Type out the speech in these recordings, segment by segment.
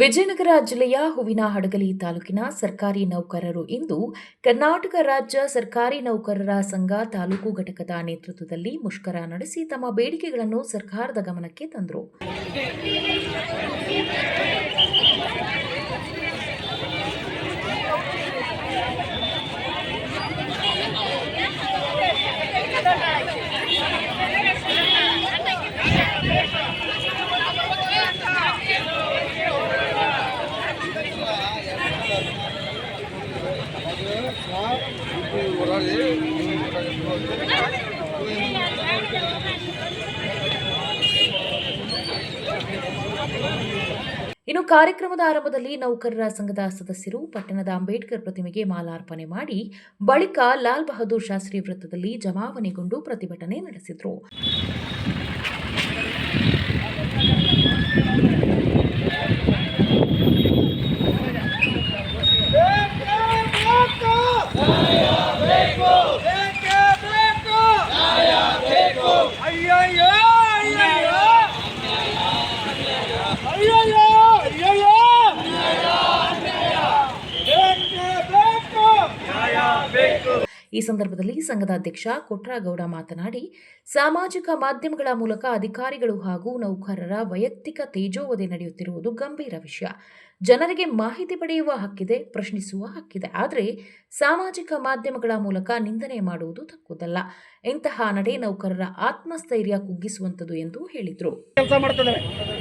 ವಿಜಯನಗರ ಜಿಲ್ಲೆಯ ಹೂವಿನ ಹಡಗಲಿ ತಾಲೂಕಿನ ಸರ್ಕಾರಿ ನೌಕರರು ಇಂದು ಕರ್ನಾಟಕ ರಾಜ್ಯ ಸರ್ಕಾರಿ ನೌಕರರ ಸಂಘ ತಾಲೂಕು ಘಟಕದ ನೇತೃತ್ವದಲ್ಲಿ ಮುಷ್ಕರ ನಡೆಸಿ ತಮ್ಮ ಬೇಡಿಕೆಗಳನ್ನು ಸರ್ಕಾರದ ಗಮನಕ್ಕೆ ತಂದರು. ಇನ್ನು ಕಾರ್ಯಕ್ರಮದ ಆರಂಭದಲ್ಲಿ ನೌಕರರ ಸಂಘದ ಸದಸ್ಯರು ಪಟ್ಟಣದ ಅಂಬೇಡ್ಕರ್ ಪ್ರತಿಮೆಗೆ ಮಾಲಾರ್ಪಣೆ ಮಾಡಿ ಬಳಿಕ ಲಾಲ್ ಬಹದ್ದೂರ್ ಶಾಸ್ತ್ರಿ ವೃತ್ತದಲ್ಲಿ ಜಮಾವಣೆಗೊಂಡು ಪ್ರತಿಭಟನೆ ನಡೆಸಿದರು. ಈ ಸಂದರ್ಭದಲ್ಲಿ ಸಂಘದ ಅಧ್ಯಕ್ಷ ಕೊಟ್ರಾಗೌಡ ಮಾತನಾಡಿ, ಸಾಮಾಜಿಕ ಮಾಧ್ಯಮಗಳ ಮೂಲಕ ಅಧಿಕಾರಿಗಳು ಹಾಗೂ ನೌಕರರ ವೈಯಕ್ತಿಕ ತೇಜೋವಧೆ ನಡೆಯುತ್ತಿರುವುದು ಗಂಭೀರ ವಿಷಯ. ಜನರಿಗೆ ಮಾಹಿತಿ ಪಡೆಯುವ ಹಕ್ಕಿದೆ, ಪ್ರಶ್ನಿಸುವ ಹಕ್ಕಿದೆ. ಆದರೆ ಸಾಮಾಜಿಕ ಮಾಧ್ಯಮಗಳ ಮೂಲಕ ನಿಂದನೆ ಮಾಡುವುದು ತಕ್ಕುದಲ್ಲ. ಇಂತಹ ನಡೆ ನೌಕರರ ಆತ್ಮಸ್ಥೈರ್ಯ ಕುಗ್ಗಿಸುವಂತದ್ದು ಎಂದು ಹೇಳಿದರು. ಕೆಲಸ ಮಾಡ್ತದೆ.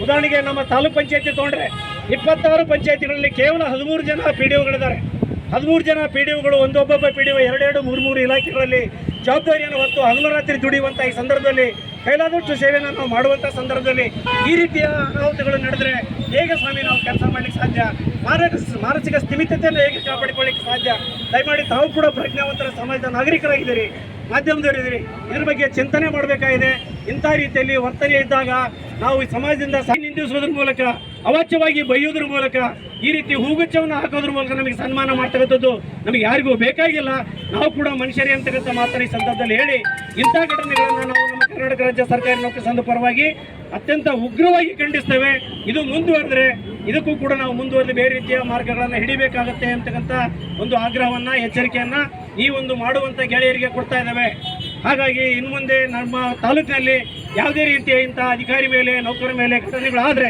ಉದಾಹರಣೆಗೆ ನಮ್ಮ ತಾಲೂಕ್ ಪಂಚಾಯತಿ ತಗೊಂಡ್ರೆ ಇಪ್ಪತ್ತಾರು ಪಂಚಾಯತಿಗಳಲ್ಲಿ ಕೇವಲ ಹದಿಮೂರು ಜನ ಪಿ ಡಿ ಒಗಳಿದ್ದಾರೆ ಹದಿಮೂರು ಜನ ಪಿ ಡಿ ಒಗಳು, ಒಂದೊಬ್ಬೊಬ್ಬ ಪಿ ಡಿ ಒ, ಎರಡೆರಡು ಮೂರು ಮೂರು ಇಲಾಖೆಗಳಲ್ಲಿ ಜವಾಬ್ದಾರಿಯನ್ನು ಹೊತ್ತು ಹಗಲು ರಾತ್ರಿ ದುಡಿಯುವಂಥ ಈ ಸಂದರ್ಭದಲ್ಲಿ ಕೈಲಾದಷ್ಟು ಸೇವೆಯನ್ನು ನಾವು ಮಾಡುವಂಥ ಸಂದರ್ಭದಲ್ಲಿ ಈ ರೀತಿಯ ಅನಾಹುತಗಳು ನಡೆದರೆ ಹೇಗೆ ಸ್ವಾಮಿ ನಾವು ಕೆಲಸ ಮಾಡಲಿಕ್ಕೆ ಸಾಧ್ಯ? ಮಾನಸಿಕ ಸ್ಥಿಮಿತತೆಯನ್ನು ಹೇಗೆ ಕಾಪಾಡಿಕೊಳ್ಳಿಕ್ಕೆ ಸಾಧ್ಯ? ದಯಮಾಡಿ ತಾವು ಕೂಡ ಪ್ರಜ್ಞಾವಂತರ ಸಮಾಜದ ನಾಗರಿಕರಾಗಿದ್ದೀರಿ, ಮಾಧ್ಯಮದವರಿದ್ದೀರಿ. ಇದ್ರ ಬಗ್ಗೆ ಚಿಂತನೆ ಮಾಡಬೇಕಾಗಿದೆ. ಇಂಥ ರೀತಿಯಲ್ಲಿ ವರ್ತನೆ ಇದ್ದಾಗ ನಾವು ಈ ಸಮಾಜದಿಂದ ನಿಂದಿಸುವುದ್ರ ಮೂಲಕ ಅವಾಚ್ಯವಾಗಿ ಬೈಯೋದ್ರ ಮೂಲಕ ಈ ರೀತಿ ಹೂಗುಚ್ಛವನ್ನು ಹಾಕೋದ್ರ ಮೂಲಕ ನಮಗೆ ಸನ್ಮಾನ ಮಾಡ್ತಕ್ಕಂಥದ್ದು ನಮಗೆ ಯಾರಿಗೂ ಬೇಕಾಗಿಲ್ಲ. ನಾವು ಕೂಡ ಮನುಷ್ಯರೇ ಅಂತಕ್ಕಂಥ ಮಾತನ್ನು ಈ ಸಂದರ್ಭದಲ್ಲಿ ಹೇಳಿ, ಇಂಥ ಘಟನೆಗಳನ್ನು ನಾವು ನಮ್ಮ ಕರ್ನಾಟಕ ರಾಜ್ಯ ಸರ್ಕಾರಿ ನೌಕರ ಪರವಾಗಿ ಅತ್ಯಂತ ಉಗ್ರವಾಗಿ ಖಂಡಿಸ್ತೇವೆ. ಇದು ಮುಂದುವರೆದ್ರೆ, ಇದಕ್ಕೂ ಕೂಡ ನಾವು ಮುಂದುವರೆದು ಬೇರೆ ರೀತಿಯ ಮಾರ್ಗಗಳನ್ನು ಹಿಡಿಬೇಕಾಗತ್ತೆ ಅಂತಕ್ಕಂಥ ಒಂದು ಆಗ್ರಹವನ್ನು, ಎಚ್ಚರಿಕೆಯನ್ನು ಈ ಒಂದು ಮಾಡುವಂಥ ಗೆಳೆಯರಿಗೆ ಕೊಡ್ತಾ ಇದ್ದಾವೆ. ಹಾಗಾಗಿ ಇನ್ನು ಮುಂದೆ ನಮ್ಮ ತಾಲೂಕಿನಲ್ಲಿ ಯಾವುದೇ ರೀತಿಯ ಇಂಥ ಅಧಿಕಾರಿ ಮೇಲೆ ನೌಕರ ಮೇಲೆ ಘಟನೆಗಳಾದರೆ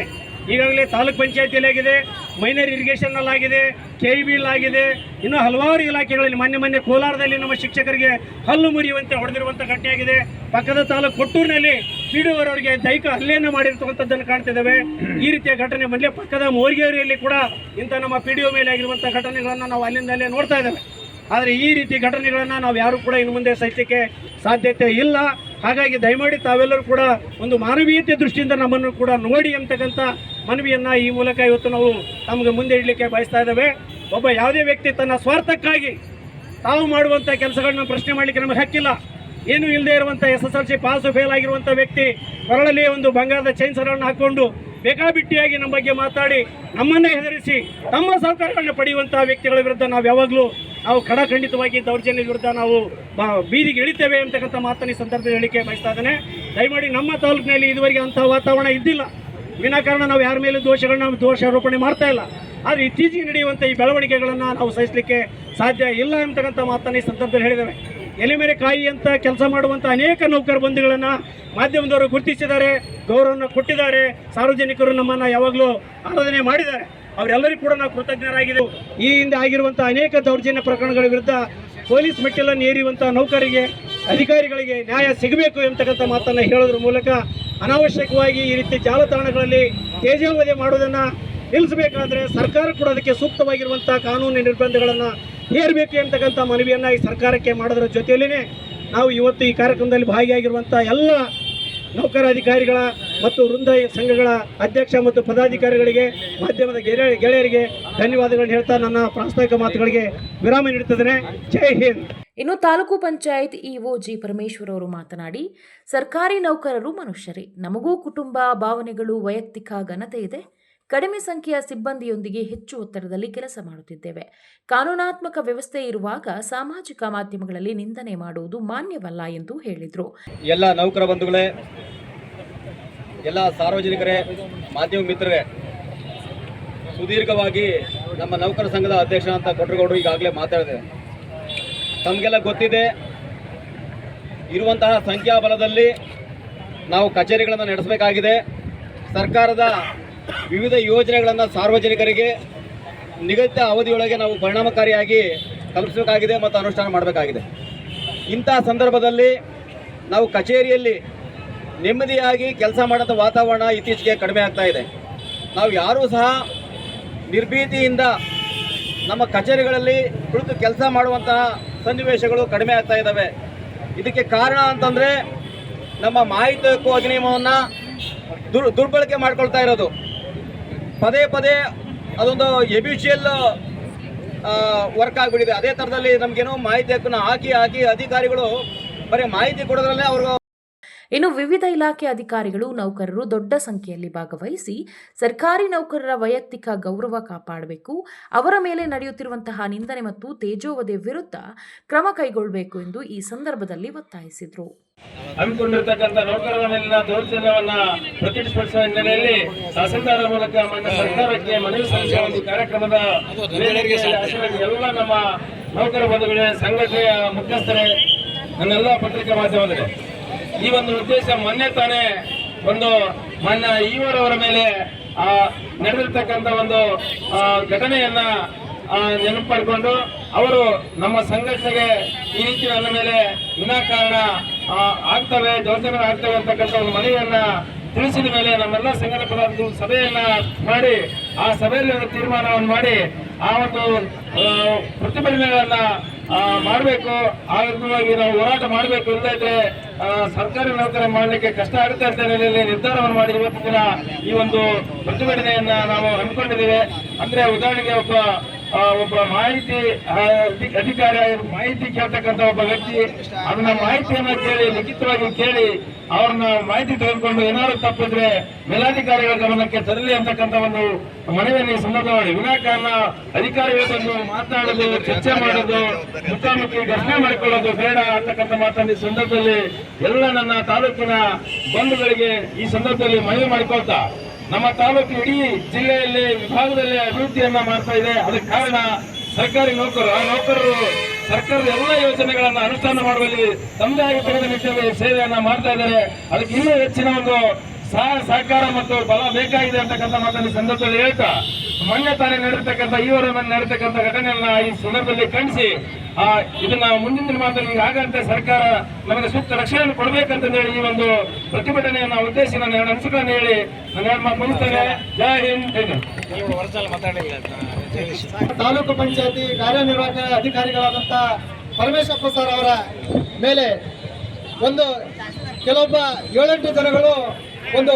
ಈಗಾಗಲೇ ತಾಲೂಕ್ ಪಂಚಾಯತಿಯಲ್ಲಿ ಆಗಿದೆ ಮೈನರ್ ಇರಿಗೇಷನ್ ಅಲ್ಲಿ ಆಗಿದೆ ಕೆ ಇ ಆಗಿದೆ. ಇನ್ನು ಹಲವಾರು ಇಲಾಖೆಗಳಲ್ಲಿ ಮೊನ್ನೆ ಮೊನ್ನೆ ಕೋಲಾರದಲ್ಲಿ ನಮ್ಮ ಶಿಕ್ಷಕರಿಗೆ ಹಲ್ಲು ಮುರಿಯುವಂತೆ ಹೊಡೆದಿರುವಂಥ ಘಟನೆ ಆಗಿದೆ. ಪಕ್ಕದ ತಾಲೂಕು ಕೊಟ್ಟೂರಿನಲ್ಲಿ ಪಿಡಿಒರವರಿಗೆ ದೈಹಿಕ ಹಲ್ಲೆಯನ್ನು ಮಾಡಿರ್ತಕ್ಕಂಥದ್ದನ್ನು ಕಾಣ್ತಿದ್ದೇವೆ ಈ ರೀತಿಯ ಘಟನೆ ಮೊದಲೇ ಪಕ್ಕದ ಮೋರ್ಗೇರಿಯಲ್ಲಿ ಕೂಡ ಇಂಥ ನಮ್ಮ ಪಿ ಡಿ ಒ ಮೇಲೆ ಆಗಿರುವಂಥ ಘಟನೆಗಳನ್ನು ನಾವು ಅಲ್ಲಿಂದಲೇ ನೋಡ್ತಾ ಇದ್ದೇವೆ ಆದರೆ ಈ ರೀತಿ ಘಟನೆಗಳನ್ನು ನಾವು ಯಾರು ಕೂಡ ಇನ್ನು ಮುಂದೆ ಸಹಿಸಲಿಕ್ಕೆ ಸಾಧ್ಯತೆ ಇಲ್ಲ. ಹಾಗಾಗಿ ದಯಮಾಡಿ ತಾವೆಲ್ಲರೂ ಕೂಡ ಒಂದು ಮಾನವೀಯತೆ ದೃಷ್ಟಿಯಿಂದ ನಮ್ಮನ್ನು ಕೂಡ ನೋಡಿ ಅಂತಕ್ಕಂಥ ಮನವಿಯನ್ನು ಈ ಮೂಲಕ ಇವತ್ತು ನಾವು ತಮಗೆ ಮುಂದೆ ಇಡಲಿಕ್ಕೆ ಬಯಸ್ತಾ ಇದ್ದೇವೆ. ಒಬ್ಬ ಯಾವುದೇ ವ್ಯಕ್ತಿ ತನ್ನ ಸ್ವಾರ್ಥಕ್ಕಾಗಿ ತಾವು ಮಾಡುವಂಥ ಕೆಲಸಗಳನ್ನ ಪ್ರಶ್ನೆ ಮಾಡಲಿಕ್ಕೆ ನಮಗೆ ಹಕ್ಕಿಲ್ಲ. ಏನು ಇಲ್ಲದೆ ಇರುವಂಥ S S L C pass fail ಆಗಿರುವಂಥ ವ್ಯಕ್ತಿ ಕೊರಳಲ್ಲಿ ಒಂದು ಬಂಗಾರದ ಚೈನ್ ಸರಗಳನ್ನು ಹಾಕ್ಕೊಂಡು ಬೇಕಾಬಿಟ್ಟಿಯಾಗಿ ನಮ್ಮ ಬಗ್ಗೆ ಮಾತಾಡಿ ನಮ್ಮನ್ನೇ ಹೆದರಿಸಿ ತಮ್ಮ ಸಹಕಾರಗಳನ್ನ ಪಡೆಯುವಂಥ ವ್ಯಕ್ತಿಗಳ ವಿರುದ್ಧ ನಾವು ಯಾವಾಗಲೂ ನಾವು ಕಡಾಖಂಡಿತವಾಗಿ ದೌರ್ಜನ್ಯ ವಿರುದ್ಧ ನಾವು ಬೀದಿಗೆ ಇಳಿತೇವೆ ಅಂತಕ್ಕಂಥ ಮಾತನ್ನ ಈ ಸಂದರ್ಭದಲ್ಲಿ ಹೇಳಿಕೆ ಬಯಸ್ತಾ ಇದ್ದೇನೆ. ದಯಮಾಡಿ ನಮ್ಮ ತಾಲೂಕಿನಲ್ಲಿ ಇದುವರೆಗೆ ಅಂತಹ ವಾತಾವರಣ ಇದ್ದಿಲ್ಲ. ವಿನಾಕಾರಣ ನಾವು ಯಾರ ಮೇಲೆ ದೋಷಗಳನ್ನ ದೋಷಾರೋಪಣೆ ಮಾಡ್ತಾ ಇಲ್ಲ. ಆದರೆ ಇತ್ತೀಚೆಗೆ ನಡೆಯುವಂಥ ಈ ಬೆಳವಣಿಗೆಗಳನ್ನು ನಾವು ಸಹಿಸಲಿಕ್ಕೆ ಸಾಧ್ಯ ಇಲ್ಲ ಅಂತಕ್ಕಂಥ ಮಾತನ್ನು ಈ ಸಂದರ್ಭದಲ್ಲಿ ಹೇಳಿದ್ದೇವೆ. ಎಲೆ ಮೇಲೆ ಕಾಯಿ ಅಂತ ಕೆಲಸ ಮಾಡುವಂಥ ಅನೇಕ ನೌಕರ ಬಂಧುಗಳನ್ನು ಮಾಧ್ಯಮದವರು ಗುರುತಿಸಿದ್ದಾರೆ, ಗೌರವವನ್ನು ಕೊಟ್ಟಿದ್ದಾರೆ, ಸಾರ್ವಜನಿಕರು ನಮ್ಮನ್ನು ಯಾವಾಗಲೂ ಆರಾಧನೆ ಮಾಡಿದ್ದಾರೆ. ಅವರೆಲ್ಲರಿಗೂ ಕೂಡ ನಾವು ಕೃತಜ್ಞರಾಗಿದ್ದೆವು. ಈ ಹಿಂದೆ ಆಗಿರುವಂಥ ಅನೇಕ ದೌರ್ಜನ್ಯ ಪ್ರಕರಣಗಳ ವಿರುದ್ಧ ಪೊಲೀಸ್ ಮೆಟ್ಟಿಲನ್ನು ಏರಿರುವಂಥ ನೌಕರಿಗೆ, ಅಧಿಕಾರಿಗಳಿಗೆ ನ್ಯಾಯ ಸಿಗಬೇಕು ಎಂತಕ್ಕಂಥ ಮಾತನ್ನು ಹೇಳೋದ್ರ ಮೂಲಕ ಅನಾವಶ್ಯಕವಾಗಿ ಈ ರೀತಿ ಜಾಲತಾಣಗಳಲ್ಲಿ ತೇಜಾವಧಿ ಮಾಡೋದನ್ನು ನಿಲ್ಲಿಸಬೇಕಾದ್ರೆ ಸರ್ಕಾರ ಕೂಡ ಅದಕ್ಕೆ ಸೂಕ್ತವಾಗಿರುವಂಥ ಕಾನೂನು ನಿರ್ಬಂಧಗಳನ್ನು ಹೇರಬೇಕು ಅಂತಕ್ಕಂಥ ಮನವಿಯನ್ನು ಈ ಸರ್ಕಾರಕ್ಕೆ ಮಾಡೋದ್ರ ಜೊತೆಯಲ್ಲೇ ನಾವು ಇವತ್ತು ಈ ಕಾರ್ಯಕ್ರಮದಲ್ಲಿ ಭಾಗಿಯಾಗಿರುವಂಥ ಎಲ್ಲ ನೌಕರ ಅಧಿಕಾರಿಗಳ ಮತ್ತು ವೃಂದ ಸಂಘಗಳ ಅಧ್ಯಕ್ಷ ಮತ್ತು ಪದಾಧಿಕಾರಿಗಳಿಗೆ, ಮಾಧ್ಯಮದ ಗೆಳೆಯ ಗೆಳೆಯರಿಗೆ ಧನ್ಯವಾದಗಳನ್ನು ಹೇಳ್ತಾ ನನ್ನ ಪ್ರಾಸ್ತಾವಿಕ ಮಾತುಗಳಿಗೆ ವಿರಾಮ ನೀಡುತ್ತಿದ್ದೇನೆ. ಜೈ ಹಿಂದ್. ಇನ್ನು ತಾಲೂಕು ಪಂಚಾಯತ್ ಇಒ ಜಿ ಪರಮೇಶ್ವರ್ ಅವರು ಮಾತನಾಡಿ, ಸರ್ಕಾರಿ ನೌಕರರು ಮನುಷ್ಯರೇ. ನಮಗೂ ಕುಟುಂಬ, ಭಾವನೆಗಳು, ವೈಯಕ್ತಿಕ ಘನತೆ ಇದೆ. ಕಡಿಮೆ ಸಂಖ್ಯೆಯ ಸಿಬ್ಬಂದಿಯೊಂದಿಗೆ ಹೆಚ್ಚು ಒತ್ತಡದಲ್ಲಿ ಕೆಲಸ ಮಾಡುತ್ತಿದ್ದೇವೆ. ಕಾನೂನಾತ್ಮಕ ವ್ಯವಸ್ಥೆ ಇರುವಾಗ ಸಾಮಾಜಿಕ ಮಾಧ್ಯಮಗಳಲ್ಲಿ ನಿಂದನೆ ಮಾಡುವುದು ಮಾನ್ಯವಲ್ಲ ಎಂದು ಹೇಳಿದರು. ಎಲ್ಲ ನೌಕರ ಬಂಧುಗಳೇ, ಎಲ್ಲ ಸಾರ್ವಜನಿಕರೇ, ಮಾಧ್ಯಮ ಮಿತ್ರರೇ, ಸುದೀರ್ಘವಾಗಿ ನಮ್ಮ ನೌಕರ ಸಂಘದ ಅಧ್ಯಕ್ಷ ಅಂತ ಕೊಟ್ರಗೌಡರು ಈಗಾಗಲೇ ಮಾತಾಡಿದೆ ತಮಗೆಲ್ಲ ಗೊತ್ತಿದೆ, ಇರುವಂತಹ ಸಂಖ್ಯಾಬಲದಲ್ಲಿ ನಾವು ಕಚೇರಿಗಳನ್ನು ನಡೆಸಬೇಕಾಗಿದೆ. ಸರ್ಕಾರದ ವಿವಿಧ ಯೋಜನೆಗಳನ್ನು ಸಾರ್ವಜನಿಕರಿಗೆ ನಿಗದಿತ ಅವಧಿಯೊಳಗೆ ನಾವು ಪರಿಣಾಮಕಾರಿಯಾಗಿ ತಲುಪಿಸಬೇಕಾಗಿದೆ ಮತ್ತು ಅನುಷ್ಠಾನ ಮಾಡಬೇಕಾಗಿದೆ. ಇಂತಹ ಸಂದರ್ಭದಲ್ಲಿ ನಾವು ಕಚೇರಿಯಲ್ಲಿ ನೆಮ್ಮದಿಯಾಗಿ ಕೆಲಸ ಮಾಡೋಂಥ ವಾತಾವರಣ ಇತ್ತೀಚೆಗೆ ಕಡಿಮೆ ಆಗ್ತಾ ಇದೆ. ನಾವು ಯಾರೂ ಸಹ ನಿರ್ಭೀತಿಯಿಂದ ನಮ್ಮ ಕಚೇರಿಗಳಲ್ಲಿ ಕುಳಿತು ಕೆಲಸ ಮಾಡುವಂತಹ ಸನ್ನಿವೇಶಗಳು ಕಡಿಮೆ ಆಗ್ತಾ ಇದ್ದಾವೆ ಇದಕ್ಕೆ ಕಾರಣ ಅಂತಂದರೆ ನಮ್ಮ ಮಾಹಿತಿ ಹಕ್ಕು ಅಧಿನಿಯಮವನ್ನು ದುರ್, ದುರ್ಬಳಕೆ ಮಾಡ್ಕೊಳ್ತಾ ಇರೋದು. ಪದೇ ಪದೇ ಅದೊಂದು ಎಬಿಷಿಯಲ್ ವರ್ಕ್ ಆಗಿಬಿಟ್ಟಿದೆ. ಅದೇ ಥರದಲ್ಲಿ ನಮಗೇನೋ ಮಾಹಿತಿ ಹಕ್ಕನ್ನು ಹಾಕಿ ಹಾಕಿ ಅಧಿಕಾರಿಗಳು ಬರೀ ಮಾಹಿತಿ ಕೊಡೋದ್ರಲ್ಲೇ ಅವ್ರಿಗೆ ಇನ್ನು ವಿವಿಧ ಇಲಾಖೆ ಅಧಿಕಾರಿಗಳು ನೌಕರರು ದೊಡ್ಡ ಸಂಖ್ಯೆಯಲ್ಲಿ ಭಾಗವಹಿಸಿ ಸರ್ಕಾರಿ ನೌಕರರ ವೈಯಕ್ತಿಕ ಗೌರವ ಕಾಪಾಡಬೇಕು, ಅವರ ಮೇಲೆ ನಡೆಯುತ್ತಿರುವಂತಹ ನಿಂದನೆ ಮತ್ತು ತೇಜೋವಧೆ ವಿರುದ್ಧ ಕ್ರಮ ಕೈಗೊಳ್ಳಬೇಕು ಎಂದು ಈ ಸಂದರ್ಭದಲ್ಲಿ ಒತ್ತಾಯಿಸಿದರು. ಹಮ್ಮಿಕೊಂಡಿರ್ತಕ್ಕಂಥ ಮೇಲಿನ ದೌರ್ಜನ್ಯವನ್ನ ಪ್ರತಿಭಟಿಸುವ ಹಿನ್ನೆಲೆಯಲ್ಲಿ ತಹಸೀಲ್ದಾರ ಮೂಲಕ ಮಾನ್ಯ ಸರ್ಕಾರಕ್ಕೆ ಮನವಿ ಸಲ್ಲಿಸುವ ಒಂದು ಕಾರ್ಯಕ್ರಮದ ಎಲ್ಲ ನಮ್ಮ ನೌಕರ ಬಂಧುಗಳೇ, ಸಂಘಟನೆಯ ಮುಖ್ಯಸ್ಥರೇ, ನನ್ನೆಲ್ಲ ಪತ್ರಿಕಾ ಮಾಧ್ಯಮದಲ್ಲಿ. ಈ ಒಂದು ಉದ್ದೇಶ ಮೊನ್ನೆ ತಾನೇ ಒಂದು ಮನ್ನ ಈವರವರ ಮೇಲೆ ಆ, ನಡೆದಿರ್ತಕ್ಕಂಥ ಒಂದು ಘಟನೆಯನ್ನ ನೆನಪು ಮಾಡಿಕೊಂಡು ಅವರು ನಮ್ಮ ಸಂಘಟನೆಗೆ ಈ ರೀತಿ ನನ್ನ ಮೇಲೆ ವಿನಾಕಾರಣ ಆಗ್ತವೆ ದೌರ್ಜನ್ಯ ಆಗ್ತವೆ ಅಂತಕ್ಕಂಥ ಒಂದು ಮನೆಯನ್ನ ತಿಳಿಸಿದ ಮೇಲೆ ನಮ್ಮೆಲ್ಲ ಸಂಘಟನೆ ಒಂದು ಸಭೆಯನ್ನ ಮಾಡಿ ಆ ಸಭೆಯಲ್ಲಿ ಒಂದು ತೀರ್ಮಾನವನ್ನು ಮಾಡಿ ಆ ಒಂದು ಪ್ರತಿಭಟನೆಗಳನ್ನ ಮಾಡಬೇಕು ಆ ನಾವು ಹೋರಾಟ ಮಾಡಬೇಕು ಅಂತ ಆ, ಸರ್ಕಾರಿ ನೌಕರ ಮಾಡಲಿಕ್ಕೆ ಕಷ್ಟ ಆಗುತ್ತೆ ಅಂತ ಹೇಳಿ ನಿರ್ಧಾರವನ್ನು ಮಾಡಿ ಇವತ್ತು ಈ ಒಂದು ಪ್ರತಿಭಟನೆಯನ್ನ ನಾವು ಹಮ್ಮಿಕೊಂಡಿದ್ದೇವೆ. ಅಂದ್ರೆ ಉದಾಹರಣೆಗೆ ಒಬ್ಬ ಒಬ್ಬ ಮಾಹಿತಿ ಅಧಿಕಾರಿ ಮಾಹಿತಿ ಕೇಳ್ತಕ್ಕಂಥ ಒಬ್ಬ ವ್ಯಕ್ತಿ, ಅದನ್ನ ಮಾಹಿತಿಯನ್ನ ಕೇಳಿ, ಲಿಖಿತವಾಗಿ ಕೇಳಿ, ಅವ್ರನ್ನ ಮಾಹಿತಿ ತೆಗೆದುಕೊಂಡು ಏನಾದ್ರು ತಪ್ಪಿದ್ರೆ ಮೇಲಾಧಿಕಾರಿಗಳ ಗಮನಕ್ಕೆ ತರಲಿ ಅಂತಕ್ಕಂಥ ಒಂದು ಮನವಿಯನ್ನು ಸಂದರ್ಭ ಮಾಡಿ. ವಿನಾಕಾರಣ ಅಧಿಕಾರಿಗಳ ಮಾತನಾಡೋದು, ಚರ್ಚೆ ಮಾಡೋದು, ಮುಖಾಮುಖಿ ಘರ್ಷಣೆ ಮಾಡಿಕೊಳ್ಳೋದು ಬೇಡ ಅಂತಕ್ಕಂಥ ಮಾತನ್ನ ಈ ಸಂದರ್ಭದಲ್ಲಿ ಎಲ್ಲ ನನ್ನ ತಾಲೂಕಿನ ಬಂಧುಗಳಿಗೆ ಈ ಸಂದರ್ಭದಲ್ಲಿ ಮನವಿ ಮಾಡಿಕೊಳ್ತಾ ನಮ್ಮ ತಾಲೂಕು ಇಡೀ ಜಿಲ್ಲೆಯಲ್ಲಿ ವಿಭಾಗದಲ್ಲಿ ಅಭಿವೃದ್ಧಿಯನ್ನ ಮಾಡ್ತಾ ಇದೆ. ಅದಕ್ಕೆ ಕಾರಣ ಸರ್ಕಾರಿ ನೌಕರರು. ಆ ನೌಕರರು ಸರ್ಕಾರದ ಎಲ್ಲ ಯೋಜನೆಗಳನ್ನು ಅನುಷ್ಠಾನ ಮಾಡುವಲ್ಲಿ ತಮ್ಮದೇ ಆಗಿರ್ತಕ್ಕಂಥ ನಿಟ್ಟಿನಲ್ಲಿ ಸೇವೆಯನ್ನ ಮಾಡ್ತಾ ಇದ್ದಾರೆ. ಅದಕ್ಕೆ ಇನ್ನೂ ಹೆಚ್ಚಿನ ಒಂದು ಸಹ ಸಹಕಾರ ಮತ್ತು ಬಲ ಬೇಕಾಗಿದೆ ಅಂತಕ್ಕಂಥ ಮಾತನ್ನು ಸಂದರ್ಭದಲ್ಲಿ ಹೇಳ್ತಾ ಮೊನ್ನೆ ತಾನೇ ನಡೆರ್ತಕ್ಕಂಥ ಈವರ ಮೇಲೆ ನಡೆತಕ್ಕಂಥ ಘಟನೆಯನ್ನ ಈ ಸಂದರ್ಭದಲ್ಲಿ ಖಂಡಿಸಿ ಆ ಇದನ್ನ ಮುಂದಿನ ದಿನಮಾನದಲ್ಲಿ ಆಗಂತೆ ಸರ್ಕಾರ ನಮಗೆ ಸೂಕ್ತ ರಕ್ಷಣೆಯನ್ನು ಕೊಡಬೇಕಂತ ಹೇಳಿ ಈ ಒಂದು ಪ್ರತಿಭಟನೆಯನ್ನ ಉದ್ದೇಶ ನಾನು ಎರಡು ಅಂಶಗಳನ್ನು ಹೇಳಿ ನಾನು ಎರಡು ಮಾತು ಮುಗಿಸ್ತೇನೆ ಜೈ ಹಿಂದ್ ಜೈ ಹಿಂದ್. ತಾಲೂಕು ಪಂಚಾಯತಿ ಕಾರ್ಯನಿರ್ವಾಹಕ ಅಧಿಕಾರಿಗಳಾದಂಥ ಪರಮೇಶ್ವರಪ್ಪ ಸರ್ ಅವರ ಮೇಲೆ ಒಂದು ಕೆಲವೊಬ್ಬ ಏಳೆಂಟು ಜನಗಳು ಒಂದು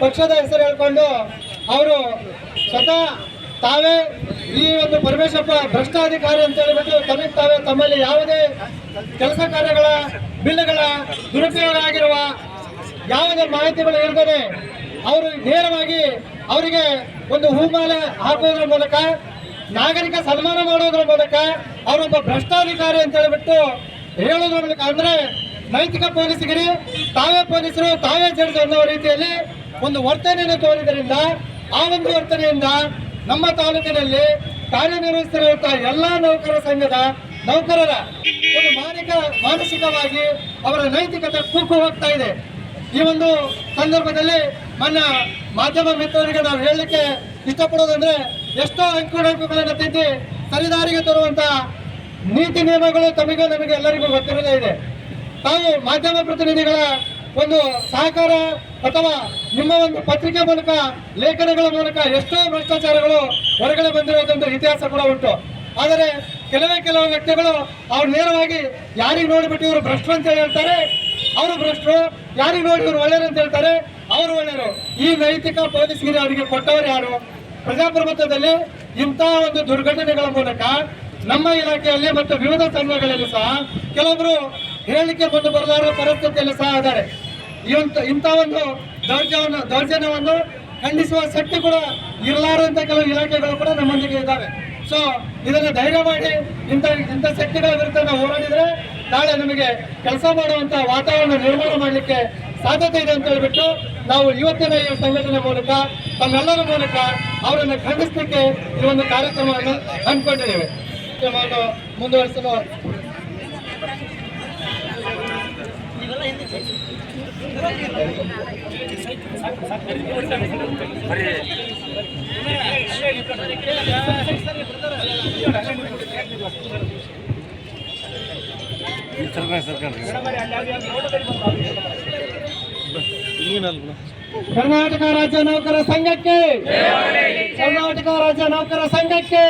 ಪಕ್ಷದ ಹೆಸರು ಹೇಳ್ಕೊಂಡು ಅವರು ಸ್ವತಃ ತಾವೇ ಈ ಒಂದು ಪರಮೇಶ್ವರಪ್ಪ ಭ್ರಷ್ಟಾಧಿಕಾರಿ ಅಂತ ಹೇಳಿಬಿಟ್ಟು ತಮಗೆ ತಾವೇ ತಮ್ಮಲ್ಲಿ ಯಾವುದೇ ಕೆಲಸ ಕಾರ್ಯಗಳ, ಬಿಲ್ಗಳ ದುರುಪಯೋಗ ಆಗಿರುವ ಯಾವುದೇ ಮಾಹಿತಿಗಳು ಇರ್ತದೆ ಅವರು ನೇರವಾಗಿ ಅವರಿಗೆ ಒಂದು ಹೂಮಾಲೆ ಹಾಕೋದ್ರ ಮೂಲಕ, ನಾಗರಿಕ ಸನ್ಮಾನ ಮಾಡೋದ್ರ ಮೂಲಕ ಅವರೊಬ್ಬ ಭ್ರಷ್ಟಾಧಿಕಾರಿ ಅಂತ ಹೇಳಿಬಿಟ್ಟು ಹೇಳೋದ್ರ ಮೂಲಕ. ಅಂದ್ರೆ ನೈತಿಕ ಪೊಲೀಸಿಗೆ ತಾವೇ ಪೊಲೀಸರು, ತಾವೇ ಜಡ್ಜ್ ಅನ್ನೋ ರೀತಿಯಲ್ಲಿ ಒಂದು ವರ್ತನೆಯನ್ನು ತೋರಿದ್ದರಿಂದ ಆ ಒಂದು ವರ್ತನೆಯಿಂದ ನಮ್ಮ ತಾಲೂಕಿನಲ್ಲಿ ಕಾರ್ಯನಿರ್ವಹಿಸುತ್ತಿರುವಂತಹ ಎಲ್ಲಾ ನೌಕರ ಸಂಘದ ನೌಕರರ ಒಂದು ಮಾನಿಕ, ಮಾನಸಿಕವಾಗಿ ಅವರ ನೈತಿಕತೆ ಕುಕ್ಕು ಹೋಗ್ತಾ ಇದೆ. ಈ ಒಂದು ಸಂದರ್ಭದಲ್ಲಿ ನನ್ನ ಮಾಧ್ಯಮ ಮಿತ್ರರಿಗೆ ನಾವು ಹೇಳಲಿಕ್ಕೆ ಇಷ್ಟಪಡೋದಂದ್ರೆ ಎಷ್ಟೋ ಅಂಕುಡಂಕುಗಳನ್ನು ತಿದ್ದಿ ಸರಿದಾರಿಗೆ ತರುವಂತಹ ನೀತಿ ನಿಯಮಗಳು ತಮಗೆ ನಮಗೆ ಎಲ್ಲರಿಗೂ ಗೊತ್ತಿರಲೇ ಇದೆ. ತಾವು ಮಾಧ್ಯಮ ಪ್ರತಿನಿಧಿಗಳ ಒಂದು ಸಹಕಾರ ಅಥವಾ ನಿಮ್ಮ ಒಂದು ಪತ್ರಿಕೆ ಮೂಲಕ, ಲೇಖನಗಳ ಮೂಲಕ ಎಷ್ಟೋ ಭ್ರಷ್ಟಾಚಾರಗಳು ಹೊರಗಡೆ ಬಂದಿರೋದೊಂದು ಇತಿಹಾಸ ಕೂಡ ಉಂಟು. ಆದರೆ ಕೆಲವೇ ಕೆಲವು ವ್ಯಕ್ತಿಗಳು ಅವ್ರು ನೇರವಾಗಿ ಯಾರಿಗೆ ನೋಡಿಬಿಟ್ಟು ಇವರು ಭ್ರಷ್ಟರು ಅಂತ ಹೇಳ್ತಾರೆ, ಅವರು ಭ್ರಷ್ಟರು, ಯಾರಿಗೆ ನೋಡಿ ಇವರು ಒಳ್ಳೆಯರು ಅಂತ ಹೇಳ್ತಾರೆ, ಅವರು ಒಳ್ಳೆಯರು ಈ ನೈತಿಕ ಪೊಲೀಸ್ಗಿರಿ ಅವರಿಗೆ ಕೊಟ್ಟವರು ಯಾರು? ಪ್ರಜಾಪ್ರಭುತ್ವದಲ್ಲಿ ಇಂತಹ ಒಂದು ದುರ್ಘಟನೆಗಳ ಮೂಲಕ ನಮ್ಮ ಇಲಾಖೆಯಲ್ಲಿ ಮತ್ತು ವಿವಿಧ ಸಂಘಗಳಲ್ಲಿ ಸಹ ಕೆಲವೊಬ್ಬರು ಹೇಳಿಕೆ ಬಂದು ಬರಲಾರ ಪರಿಸ್ಥಿತಿಯಲ್ಲಿ ಸಹ ಇದ್ದಾರೆ. ಇಂಥ ಇಂಥ ಒಂದು ದೌರ್ಜನ್ಯ ದೌರ್ಜನ್ಯವನ್ನು ಖಂಡಿಸುವ ಶಕ್ತಿ ಕೂಡ ಇರಲಾರಂತ ಕೆಲವು ಇಲಾಖೆಗಳು ಕೂಡ ನಮ್ಮೊಂದಿಗೆ ಇದ್ದಾವೆ. ಸೊ ಇದನ್ನು ಧೈರ್ಯ ಮಾಡಿ ಇಂಥ ಇಂಥ ಶಕ್ತಿಗಳ ವಿರುದ್ಧ ನಾವು ಹೋರಾಡಿದರೆ ನಾಳೆ ನಮಗೆ ಕೆಲಸ ಮಾಡುವಂಥ ವಾತಾವರಣ ನಿರ್ಮಾಣ ಮಾಡಲಿಕ್ಕೆ ಸಾಧ್ಯತೆ ಇದೆ ಅಂತ ಹೇಳ್ಬಿಟ್ಟು ನಾವು ಇವತ್ತಿನ ಈ ಸಂಘಟನೆ ಮೂಲಕ, ತಮ್ಮೆಲ್ಲರ ಮೂಲಕ ಅವರನ್ನು ಖಂಡಿಸಲಿಕ್ಕೆ ಈ ಒಂದು ಕಾರ್ಯಕ್ರಮವನ್ನು ಕಾರ್ಯಕ್ರಮವನ್ನು ಮುಂದುವರಿಸಲು ಕರ್ನಾಟಕ ರಾಜ್ಯ ನೌಕರ ಸಂಘಕ್ಕೆ ಕರ್ನಾಟಕ ರಾಜ್ಯ ನೌಕರ ಸಂಘಕ್ಕೆ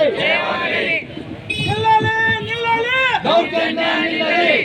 ನಿಲ್ಲಲಿ!